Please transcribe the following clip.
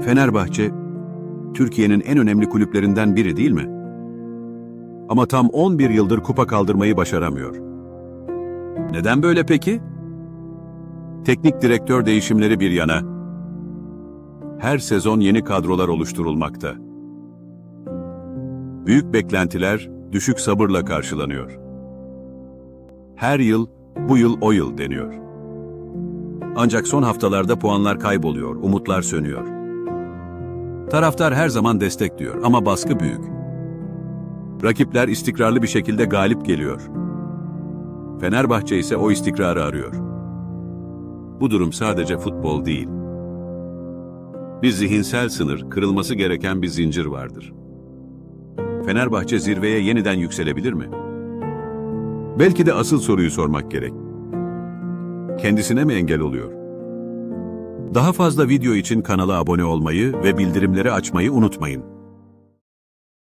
Fenerbahçe, Türkiye'nin en önemli kulüplerinden biri değil mi? Ama tam 11 yıldır kupa kaldırmayı başaramıyor. Neden böyle peki? Teknik direktör değişimleri bir yana, her sezon yeni kadrolar oluşturulmakta. Büyük beklentiler düşük sabırla karşılanıyor. Her yıl, bu yıl o yıl deniyor. Ancak son haftalarda puanlar kayboluyor, umutlar sönüyor. Taraftar her zaman destekliyor ama baskı büyük. Rakipler istikrarlı bir şekilde galip geliyor. Fenerbahçe ise o istikrarı arıyor. Bu durum sadece futbol değil. Bir zihinsel sınır, kırılması gereken bir zincir vardır. Fenerbahçe zirveye yeniden yükselebilir mi? Belki de asıl soruyu sormak gerek. Kendisine mi engel oluyor? Daha fazla video için kanala abone olmayı ve bildirimleri açmayı unutmayın.